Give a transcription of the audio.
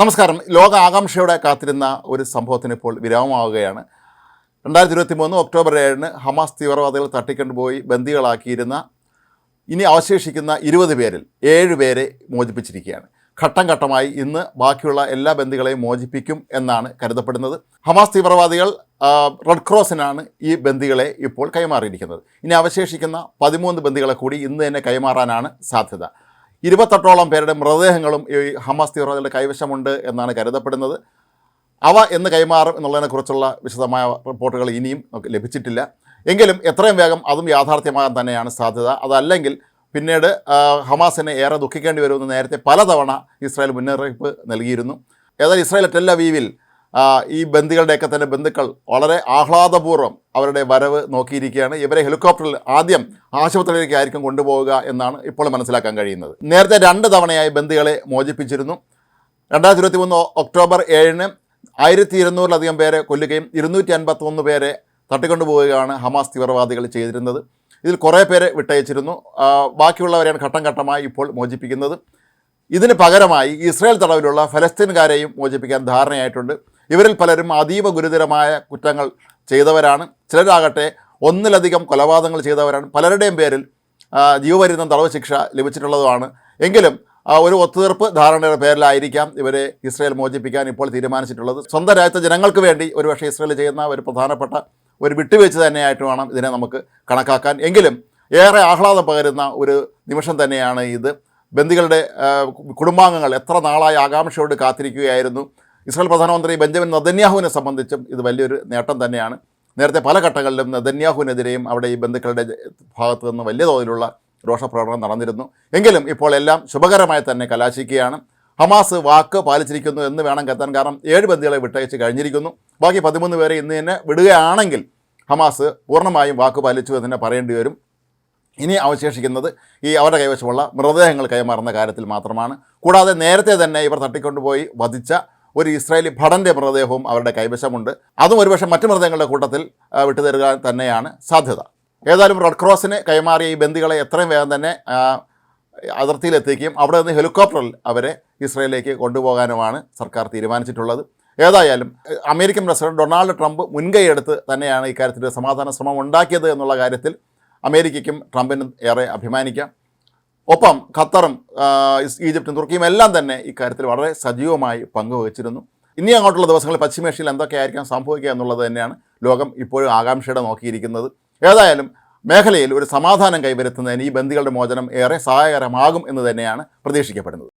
നമസ്കാരം. ലോക ആകാംക്ഷയോടെ കാത്തിരുന്ന ഒരു സംഭവത്തിന് ഇപ്പോൾ വിരാമമാവുകയാണ്. രണ്ടായിരത്തി ഇരുപത്തി മൂന്ന് ഒക്ടോബർ ഏഴിന് ഹമാസ് തീവ്രവാദികൾ തട്ടിക്കൊണ്ടുപോയി ബന്ദികളാക്കിയിരുന്ന ഇനി അവശേഷിക്കുന്ന ഇരുപത് പേരിൽ ഏഴ് പേരെ മോചിപ്പിച്ചിരിക്കുകയാണ്. ഘട്ടം ഘട്ടമായി ഇന്ന് ബാക്കിയുള്ള എല്ലാ ബന്ദികളെയും മോചിപ്പിക്കും എന്നാണ് കരുതപ്പെടുന്നത്. ഹമാസ് തീവ്രവാദികൾ റെഡ് ക്രോസിനാണ് ഈ ബന്ദികളെ ഇപ്പോൾ കൈമാറിയിരിക്കുന്നത്. ഇനി അവശേഷിക്കുന്ന പതിമൂന്ന് ബന്ദികളെ കൂടി ഇന്ന് തന്നെ കൈമാറാനാണ് സാധ്യത. ഇരുപത്തെട്ടോളം പേരുടെ മൃതദേഹങ്ങളും ഈ ഹമാസ് തീവ്രവാദികളുടെ കൈവശമുണ്ട് എന്നാണ് കരുതപ്പെടുന്നത്. അവ എന്ന് കൈമാറും എന്നുള്ളതിനെക്കുറിച്ചുള്ള വിശദമായ റിപ്പോർട്ടുകൾ ഇനിയും നമുക്ക് ലഭിച്ചിട്ടില്ല. എങ്കിലും എത്രയും വേഗം അതും യാഥാർത്ഥ്യമാകാൻ തന്നെയാണ് സാധ്യത. അതല്ലെങ്കിൽ പിന്നീട് ഹമാസിനെ ഏറെ ദുഃഖിക്കേണ്ടി വരുമെന്ന് നേരത്തെ പലതവണ ഇസ്രായേൽ മുന്നറിയിപ്പ് നൽകിയിരുന്നു. ഏതായാലും ഇസ്രായേൽ ടെല്ലവീവിൽ ഈ ബന്ദികളുടെയൊക്കെ തന്നെ ബന്ധുക്കൾ വളരെ ആഹ്ലാദപൂർവം അവരുടെ വരവ് നോക്കിയിരിക്കുകയാണ്. ഇവരെ ഹെലികോപ്റ്ററിൽ ആദ്യം ആശുപത്രിയിലേക്ക് ആയിരിക്കും കൊണ്ടുപോവുക എന്നാണ് ഇപ്പോൾ മനസ്സിലാക്കാൻ കഴിയുന്നത്. നേരത്തെ രണ്ട് തവണയായി ബന്ദികളെ മോചിപ്പിച്ചിരുന്നു. രണ്ടായിരത്തി ഇരുപത്തി മൂന്ന് ഒക്ടോബർ ഏഴിന് ആയിരത്തി ഇരുന്നൂറിലധികം പേരെ കൊല്ലുകയും ഇരുന്നൂറ്റി അൻപത്തൊന്ന് പേരെ തട്ടിക്കൊണ്ടുപോവുകയാണ് ഹമാസ് തീവ്രവാദികൾ ചെയ്തിരുന്നത്. ഇതിൽ കുറേ പേരെ വിട്ടയച്ചിരുന്നു. ബാക്കിയുള്ളവരെയാണ് ഘട്ടം ഘട്ടമായി ഇപ്പോൾ മോചിപ്പിക്കുന്നത്. ഇതിന് പകരമായി ഇസ്രായേൽ തടവിലുള്ള ഫലസ്തീൻകാരെയും മോചിപ്പിക്കാൻ ധാരണയായിട്ടുണ്ട്. ഇവരിൽ പലരും അതീവ ഗുരുതരമായ കുറ്റങ്ങൾ ചെയ്തവരാണ്. ചിലരാകട്ടെ ഒന്നിലധികം കൊലപാതകങ്ങൾ ചെയ്തവരാണ്. പലരുടെയും പേരിൽ ജീവപര്യന്തം തടവ് ശിക്ഷ ലഭിച്ചിട്ടുള്ളതുമാണ്. എങ്കിലും ഒരു ഒത്തുതീർപ്പ് ധാരണയുടെ പേരിലായിരിക്കാം ഇവരെ ഇസ്രയേൽ മോചിപ്പിക്കാൻ ഇപ്പോൾ തീരുമാനിച്ചിട്ടുള്ളത്. സ്വന്തം രാജ്യത്തെ ജനങ്ങൾക്ക് വേണ്ടി ഒരുപക്ഷെ ഇസ്രയേൽ ചെയ്യുന്ന ഒരു പ്രധാനപ്പെട്ട ഒരു വിട്ടുവീഴ്ച തന്നെയായിട്ട് വേണം ഇതിനെ നമുക്ക് കണക്കാക്കാൻ. എങ്കിലും ഏറെ ആഹ്ലാദം പകരുന്ന ഒരു നിമിഷം തന്നെയാണ് ഇത്. ബന്ദികളുടെ കുടുംബാംഗങ്ങൾ എത്ര നാളായി ആകാംക്ഷയോട് കാത്തിരിക്കുകയായിരുന്നു. ഇസ്രായേൽ പ്രധാനമന്ത്രി ബെഞ്ചമിൻ നദന്യാഹുവിനെ സംബന്ധിച്ചും ഇത് വലിയൊരു നേട്ടം തന്നെയാണ്. നേരത്തെ പല ഘട്ടങ്ങളിലും നദന്യാഹുവിനെതിരെയും അവിടെ ഈ ബന്ധുക്കളുടെ ഭാഗത്തു നിന്ന് വലിയ തോതിലുള്ള രോഷപ്രകടനം നടന്നിരുന്നു. എങ്കിലും ഇപ്പോൾ എല്ലാം ശുഭകരമായി തന്നെ കലാശിക്കുകയാണ്. ഹമാസ് വാക്ക് പാലിച്ചിരിക്കുന്നു എന്ന് വേണം കത്താൻ കാരണം ഏഴ് ബന്ധികളെ വിട്ടയച്ച് കഴിഞ്ഞിരിക്കുന്നു. ബാക്കി പതിമൂന്ന് പേരെ ഇന്ന് തന്നെ വിടുകയാണെങ്കിൽ ഹമാസ് പൂർണമായും വാക്ക് പാലിച്ചു എന്ന് തന്നെ പറയേണ്ടി വരും. ഇനി അവശേഷിക്കുന്നത് ഈ അവരുടെ കൈവശമുള്ള മൃതദേഹങ്ങൾ കൈമാറുന്ന കാര്യത്തിൽ മാത്രമാണ്. കൂടാതെ നേരത്തെ തന്നെ ഇവർ തട്ടിക്കൊണ്ടുപോയി വധിച്ച ഒരു ഇസ്രായേലി ഭടന്റെ മൃതദേഹവും അവരുടെ കൈവശമുണ്ട്. അതും ഒരുപക്ഷെ മറ്റു മൃതദേഹങ്ങളുടെ കൂട്ടത്തിൽ വിട്ടുതരുക തന്നെയാണ് സാധ്യത. ഏതായാലും റെഡ് ക്രോസിന് കൈമാറിയ ഈ ബന്ദികളെ എത്രയും വേഗം തന്നെ അതിർത്തിയിലെത്തിക്കുകയും അവിടെ നിന്ന് ഹെലികോപ്റ്ററിൽ അവരെ ഇസ്രായേലിലേക്ക് കൊണ്ടുപോകാനുമാണ് സർക്കാർ തീരുമാനിച്ചിട്ടുള്ളത്. ഏതായാലും അമേരിക്കൻ പ്രസിഡന്റ് ഡൊണാൾഡ് ട്രംപ് മുൻകൈയെടുത്ത് തന്നെയാണ് ഇക്കാര്യത്തിൽ സമാധാന ശ്രമം ഉണ്ടാക്കിയത് എന്നുള്ള കാര്യത്തിൽ അമേരിക്കയ്ക്കും ട്രംപിനും ഏറെ അഭിമാനിക്കാം. ഒപ്പം ഖത്തറും ഈജിപ്തും തുർക്കിയും എല്ലാം തന്നെ ഇക്കാര്യത്തിൽ വളരെ സജീവമായി പങ്കുവച്ചിരുന്നു. ഇനി അങ്ങോട്ടുള്ള ദിവസങ്ങളിൽ പശ്ചിമേഷ്യയിൽ എന്തൊക്കെയായിരിക്കാം സംഭവിക്കുക എന്നുള്ളത് തന്നെയാണ് ലോകം ഇപ്പോഴും ആകാംക്ഷയുടെ നോക്കിയിരിക്കുന്നത്. ഏതായാലും മേഖലയിൽ ഒരു സമാധാനം കൈവരുത്തുന്നതിന് ഈ ബന്ദികളുടെ മോചനം ഏറെ സഹായകരമാകും എന്ന് തന്നെയാണ് പ്രതീക്ഷിക്കപ്പെടുന്നത്.